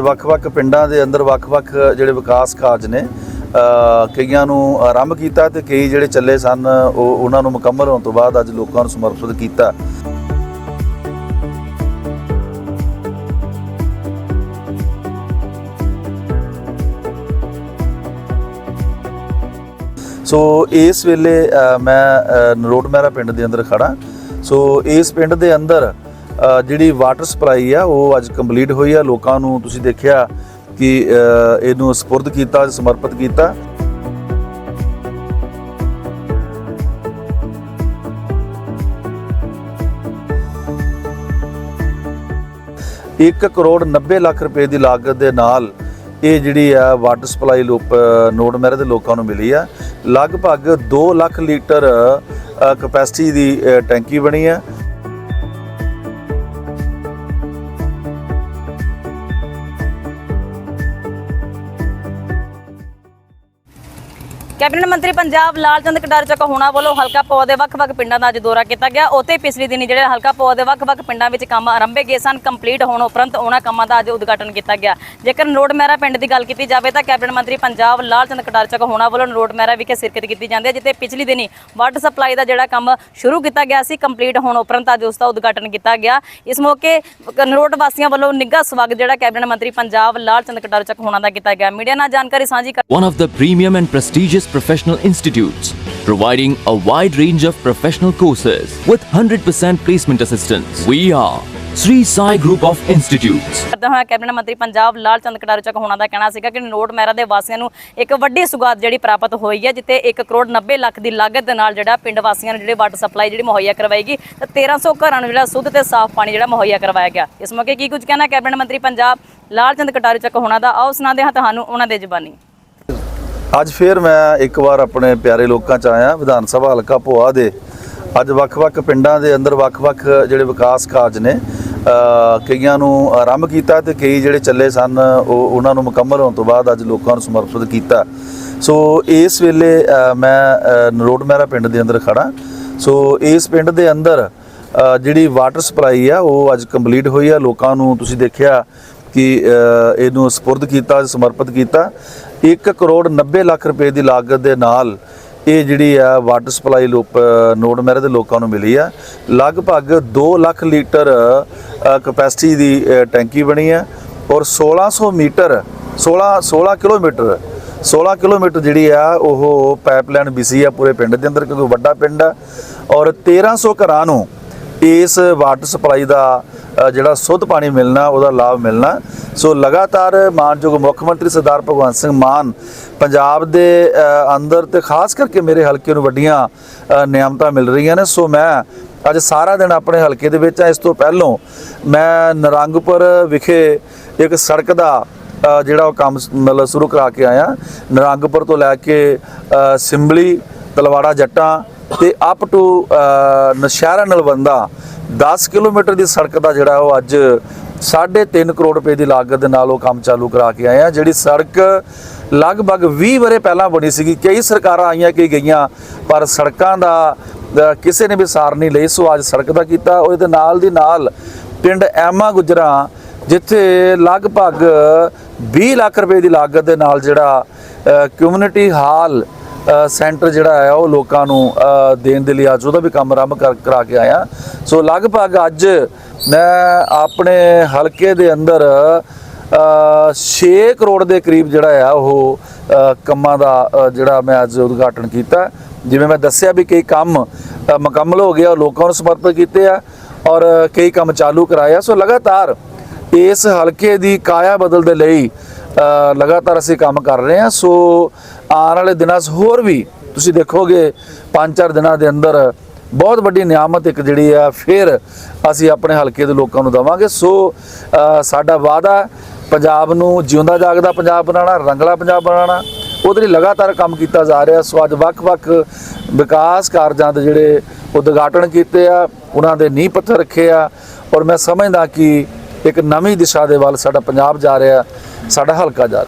ਅੱਜ ਵੱਖ-ਵੱਖ ਪਿੰਡਾਂ ਦੇ ਅੰਦਰ ਵੱਖ-ਵੱਖ ਜਿਹੜੇ ਵਿਕਾਸ ਕਾਰਜ ਨੇ ਅ, ਕਈਆਂ ਨੂੰ ਆਰੰਭ ਕੀਤਾ ਤੇ ਕਈ ਜਿਹੜੇ ਚੱਲੇ ਸਨ ਉਹ ਉਹਨਾਂ ਨੂੰ ਮੁਕੰਮਲ ਹੋਣ ਤੋਂ ਬਾਅਦ ਅੱਜ ਲੋਕਾਂ ਨੂੰ ਸਮਰਪਿਤ ਕੀਤਾ। ਸੋ ਇਸ ਵੇਲੇ ਅ, ਮੈਂ ਅ, ਨਰੋਟ ਮਹਿਰਾ ਪਿੰਡ ਦੇ ਅੰਦਰ ਖੜਾ ਸੋ ਇਸ ਪਿੰਡ ਦੇ ਅੰਦਰ ਜਿਹੜੀ ਵਾਟਰ ਸਪਲਾਈ ਆ, ਉਹ ਅੱਜ ਕੰਪਲੀਟ ਹੋਈ ਆ। ਲੋਕਾਂ ਨੂੰ ਤੁਸੀਂ ਦੇਖਿਆ ਕਿ ਇਹਨੂੰ ਸਪੁਰਦ ਕੀਤਾ, ਸਮਰਪਿਤ ਕੀਤਾ। ਇੱਕ ਕਰੋੜ 90 ਲੱਖ ਰੁਪਏ ਦੀ ਲਾਗਤ ਦੇ ਨਾਲ ਇਹ ਜਿਹੜੀ ਆ ਵਾਟਰ ਸਪਲਾਈ ਲੋਕ ਨੋਡ ਮਹਿਰੇ ਦੇ ਲੋਕਾਂ ਨੂੰ ਮਿਲੀ ਆ। ਲਗਭਗ 2 ਲੱਖ ਲੀਟਰ ਕਪੈਸਿਟੀ ਦੀ ਟੈਂਕੀ ਬਣੀ ਆ। ਕੈਬਨਿਟ ਮੰਤਰੀ ਪੰਜਾਬ ਲਾਲਚੰਦ ਕਟਾਰ ਚੱਕ ਹੋਣਾ ਵੱਲੋਂ ਹਲਕਾ ਪੌ ਦੇ ਵੱਖ-ਵੱਖ ਪਿੰਡਾਂ ਦਾ ਅੱਜ ਦੌਰਾ ਕੀਤਾ ਗਿਆ। ਉੱਥੇ ਪਿਛਲੇ ਦਿਨੀ ਜਿਹੜੇ ਹਲਕਾ ਪੌ ਦੇ ਵੱਖ-ਵੱਖ ਪਿੰਡਾਂ ਵਿੱਚ ਕੰਮ ਆਰੰਭੇ ਗਏ ਸਨ ਕੰਪਲੀਟ ਹੋਣ ਉਪਰੰਤ ਉਹਨਾਂ ਕੰਮਾਂ ਦਾ ਅੱਜ ਉਦਘਾਟਨ ਕੀਤਾ ਗਿਆ। ਜੇਕਰ ਨਰੋਡ ਮਹਿਰਾ ਪਿੰਡ ਦੀ ਗੱਲ ਕੀਤੀ ਜਾਵੇ ਤਾਂ ਕੈਬਨਿਟ ਮੰਤਰੀ ਪੰਜਾਬ ਲਾਲਚੰਦ ਕਟਾਰ ਚੱਕ ਹੋਣਾ ਵੱਲੋਂ ਨਰੋਡ ਮਹਿਰਾ ਵਿਖੇ ਸ਼ਿਰਕਤ ਕੀਤੀ ਜਾਂਦੀ ਹੈ, ਜਿੱਥੇ ਪਿਛਲੀ ਦਿਨੀ ਵਾਟਰ ਸਪਲਾਈ ਦਾ ਜਿਹੜਾ ਕੰਮ ਸ਼ੁਰੂ ਕੀਤਾ ਗਿਆ ਸੀ ਕੰਪਲੀਟ ਹੋਣ ਉਪਰੰਤ ਅੱਜ ਉਸ ਦਾ ਉਦਘਾਟਨ ਕੀਤਾ ਗਿਆ। ਇਸ ਮੌਕੇ ਨਰੋਡ ਵਾਸੀਆਂ ਵੱਲੋਂ ਨਿੱਘਾ ਸਵਾਗਤ ਜਿਹੜਾ ਕੈਬਨਿਟ ਮੰਤਰੀ ਪੰਜਾਬ ਲਾਲਚੰਦ ਕਟਾਰ ਚੱਕ ਹੋਣਾ ਦਾ ਕੀਤਾ ਗਿਆ। ਮੀਡੀਆ ਨਾਲ ਜਾਣਕਾਰੀ ਸਾਂਝੀ ਕਰ one of the premium and prestigious professional institutes, providing a wide range of professional courses with 100% placement assistance. We are Sri Sai Group of Institutes. ਕਰਦੇ ਹੋਇਆ ਕੈਬਨਿਟ ਮੰਤਰੀ ਪੰਜਾਬ ਲਾਲ ਚੰਦ ਕਟਾਰੂ ਚੱਕ ਹੋਣਾ ਦਾ ਕਹਿਣਾ ਸੀਗਾ ਕਿ ਨੋਟ ਮਹਿਰਾ ਦੇ ਵਾਸੀਆਂ ਨੂੰ ਇੱਕ ਵੱਡੀ ਸੁਗਾਤ ਜਿਹੜੀ ਪ੍ਰਾਪਤ ਹੋਈ ਹੈ ਜਿੱਥੇ 1 ਕਰੋੜ 90 ਲੱਖ ਦੀ ਲਾਗਤ ਦੇ ਨਾਲ ਜਿਹੜਾ ਪਿੰਡ ਵਾਸੀਆਂ ਨੂੰ ਜਿਹੜੇ ਵਾਟਰ ਸਪਲਾਈ ਜਿਹੜੀ ਮੁਹੱਈਆ ਕਰਵਾਏਗੀ ਤੇ 1300 ਘਰਾਂ ਨੂੰ ਜਿਹੜਾ ਸ਼ੁੱਧ ਤੇ ਸਾਫ਼ ਪਾਣੀ ਜਿਹੜਾ ਮੁਹੱਈਆ ਕਰਵਾਇਆ ਗਿਆ ਇਸ ਮੌਕੇ ਕੀ ਕੁਝ ਕਹਿਣਾ ਕੈਬਨਿਟ ਮੰਤਰੀ ਪੰਜਾਬ ਲਾਲ ਚੰਦ ਕਟਾਰੂ ਚੱਕ ਹੋਣਾ ਦਾ ਆਓ ਸੁਣਾਦੇ ਹਾਂ ਤੁਹਾਨੂੰ ਉਹਨਾਂ ਦੇ ਜ਼ੁਬਾਨੀ ਅੱਜ ਫੇਰ ਮੈਂ ਇੱਕ ਵਾਰ ਆਪਣੇ ਪਿਆਰੇ ਲੋਕਾਂ ਚ ਆਇਆ ਵਿਧਾਨ ਸਭਾ ਹਲਕਾ ਭੋਆ ਦੇ। ਅੱਜ ਵੱਖ-ਵੱਖ ਪਿੰਡਾਂ ਦੇ ਅੰਦਰ ਵੱਖ-ਵੱਖ ਜਿਹੜੇ ਵਿਕਾਸ ਕਾਰਜ ਨੇ ਕਈਆਂ ਨੂੰ ਆਰੰਭ ਕੀਤਾ ਤੇ ਕਈ ਜਿਹੜੇ ਚੱਲੇ ਸਨ ਉਹ ਉਹਨਾਂ ਨੂੰ ਮੁਕੰਮਲ ਹੋਣ ਤੋਂ ਬਾਅਦ ਅੱਜ ਲੋਕਾਂ ਨੂੰ ਸਮਰਪਿਤ ਕੀਤਾ। ਸੋ ਇਸ ਵੇਲੇ ਮੈਂ ਅ, ਮਹਿਰਾ ਪਿੰਡ ਦੇ ਅੰਦਰ ਖੜਾ ਸੋ ਇਸ ਪਿੰਡ ਦੇ ਅੰਦਰ ਜਿਹੜੀ ਵਾਟਰ ਸਪਲਾਈ ਆ ਉਹ ਅੱਜ ਕੰਪਲੀਟ ਹੋਈ ਆ। ਲੋਕਾਂ ਨੂੰ ਤੁਸੀਂ ਦੇਖਿਆ ਕਿ ਇਹਨੂੰ ਸਪੁਰਦ ਕੀਤਾ ਸਮਰਪਿਤ ਕੀਤਾ। 1 ਕਰੋੜ 90 ਲੱਖ ਰੁਪਏ ਦੀ ਲਾਗਤ ਦੇ ਨਾਲ ਇਹ ਜਿਹੜੀ ਆ ਵਾਟਰ ਸਪਲਾਈ ਲੋਕ ਨੋਡ ਮਹਿਰੇ ਦੇ ਲੋਕਾਂ ਨੂੰ ਮਿਲੀ ਆ। ਲਗਭਗ 2 ਲੱਖ ਲੀਟਰ ਕਪੈਸਿਟੀ ਦੀ ਟੈਂਕੀ ਬਣੀ ਆ ਔਰ 1600 ਮੀਟਰ 16 16 ਕਿਲੋਮੀਟਰ 16 ਕਿਲੋਮੀਟਰ ਜਿਹੜੀ ਆ ਉਹ ਪਾਈਪਲਾਈਨ ਬਿਸੀ ਆ ਪੂਰੇ ਪਿੰਡ ਦੇ ਅੰਦਰ, ਕਿਉਂਕਿ ਵੱਡਾ ਪਿੰਡ ਆ। ਔਰ 1300 ਘਰਾਂ ਨੂੰ ਇਸ ਵਾਟਰ ਸਪਲਾਈ ਦਾ ਜਿਹੜਾ ਸੁੱਧ ਪਾਣੀ ਮਿਲਣਾ, ਉਹਦਾ ਲਾਭ ਮਿਲਣਾ। ਸੋ ਲਗਾਤਾਰ ਮਾਨਯੋਗ ਮੁੱਖ ਮੰਤਰੀ ਸਰਦਾਰ ਭਗਵੰਤ ਸਿੰਘ ਮਾਨ ਪੰਜਾਬ ਦੇ ਅੰਦਰ ਤੇ ਖਾਸ ਕਰਕੇ ਮੇਰੇ ਹਲਕੇ ਨੂੰ ਵੱਡੀਆਂ ਨਿਯਮਤਾਂ ਮਿਲ ਰਹੀਆਂ ਨੇ। ਸੋ ਮੈਂ ਅੱਜ ਸਾਰਾ ਦਿਨ ਆਪਣੇ ਹਲਕੇ ਦੇ ਵਿੱਚ ਆ। ਇਸ ਤੋਂ ਪਹਿਲੋਂ ਮੈਂ ਨਰੰਗਪੁਰ ਵਿਖੇ ਇੱਕ ਸੜਕ ਦਾ ਜਿਹੜਾ ਉਹ ਕੰਮ ਮਤਲਬ ਸ਼ੁਰੂ ਕਰਾ ਕੇ ਆਇਆ। ਨਰੰਗਪੁਰ ਤੋਂ ਲੈ ਕੇ ਸਿੰਬਲੀ, ਤਲਵਾੜਾ ਜੱਟਾਂ ਤੇ up to Naushehra Nalwanda 10 kilometre ਦੀ ਸੜਕ ਦਾ ਜਿਹੜਾ ਉਹ ਅੱਜ 3.5 ਕਰੋੜ ਰੁਪਏ ਦੀ ਲਾਗਤ ਦੇ ਨਾਲ ਉਹ ਕੰਮ ਚਾਲੂ ਕਰਾ ਕੇ ਆਏ ਆ। ਜਿਹੜੀ ਸੜਕ ਲਗਭਗ 20 ਵਰੇ ਪਹਿਲਾਂ ਬਣੀ ਸੀਗੀ, ਕਈ ਸਰਕਾਰਾਂ ਆਈਆਂ, ਕਈ ਗਈਆਂ, ਪਰ ਸੜਕਾਂ ਦਾ ਕਿਸੇ ਨੇ ਵੀ ਸਾਰ ਨਹੀਂ ਲਈ। ਸੋ ਅੱਜ ਸੜਕ ਦਾ ਕੀਤਾ। ਉਹਦੇ ਦੇ ਨਾਲ ਦੀ ਨਾਲ ਪਿੰਡ ਐਮਾ ਗੁਜਰਾ, ਜਿੱਥੇ ਲਗਭਗ 20 ਲੱਖ ਰੁਪਏ ਦੀ ਲਾਗਤ ਦੇ ਨਾਲ ਜਿਹੜਾ ਕਮਿਊਨਿਟੀ ਹਾਲ ਸੈਂਟਰ ਜਿਹੜਾ ਹੈ ਉਹ ਲੋਕਾਂ ਨੂੰ ਦੇਣ ਦੇ ਲਈ ਅੱਜ ਉਹਦਾ ਵੀ ਕੰਮ ਆਰੰਭ ਕਰ ਕਰਾ ਕੇ ਆਇਆ। ਸੋ ਲਗਭਗ ਅੱਜ ਮੈਂ ਆਪਣੇ ਹਲਕੇ ਦੇ ਅੰਦਰ 6 ਕਰੋੜ ਦੇ ਕਰੀਬ ਜਿਹੜਾ ਆ ਉਹ ਕੰਮਾਂ ਦਾ ਜਿਹੜਾ ਮੈਂ ਅੱਜ ਉਦਘਾਟਨ ਕੀਤਾ। ਜਿਵੇਂ ਮੈਂ ਦੱਸਿਆ ਵੀ ਕਈ ਕੰਮ ਮੁਕੰਮਲ ਹੋ ਗਿਆ ਲੋਕਾਂ ਨੂੰ ਸਮਰਪਿਤ ਕੀਤੇ ਆ ਔਰ ਕਈ ਕੰਮ ਚਾਲੂ ਕਰਾਇਆ ਸੋ ਲਗਾਤਾਰ ਇਸ ਹਲਕੇ ਦੀ ਕਾਇਆ ਬਦਲ ਦੇ ਲਈ ਲਗਾਤਾਰ ਅਸੀਂ ਕੰਮ ਕਰ ਰਹੇ ਹਾਂ ਸੋ ਆਉਣ ਵਾਲੇ ਦਿਨਾਂ 'ਚ ਹੋਰ ਵੀ ਤੁਸੀਂ ਦੇਖੋਗੇ, ਪੰਜ ਚਾਰ ਦਿਨਾਂ ਦੇ ਅੰਦਰ ਬਹੁਤ ਵੱਡੀ ਨਿਆਮਤ ਇੱਕ ਜਿਹੜੀ ਆ, ਫਿਰ ਅਸੀਂ ਆਪਣੇ ਹਲਕੇ ਦੇ ਲੋਕਾਂ ਨੂੰ ਦਵਾਂਗੇ। ਸੋ ਸਾਡਾ ਵਾਅਦਾ, ਪੰਜਾਬ ਨੂੰ ਜਿਉਂਦਾ ਜਾਗਦਾ ਪੰਜਾਬ ਬਣਾਉਣਾ, ਰੰਗਲਾ ਪੰਜਾਬ ਬਣਾਉਣਾ ਉਹਦੇ ਲਈ ਲਗਾਤਾਰ ਕੰਮ ਕੀਤਾ ਜਾ ਰਿਹਾ। ਸੋ, ਅੱਜ ਵੱਖ-ਵੱਖ ਵਿਕਾਸ ਕਾਰਜਾਂ ਦੇ ਜਿਹੜੇ ਉਦਘਾਟਨ ਕੀਤੇ ਆ, ਉਹਨਾਂ ਦੇ ਨੀਂਹ ਪੱਥਰ ਰੱਖੇ ਆ, ਔਰ ਮੈਂ ਸਮਝਦਾ ਕਿ ਇੱਕ ਨਵੀਂ ਦਿਸ਼ਾ ਦੇ ਵੱਲ ਸਾਡਾ ਪੰਜਾਬ ਜਾ ਰਿਹਾ, ਸਾਡਾ ਹਲਕਾ ਜਾ ਰਿਹਾ।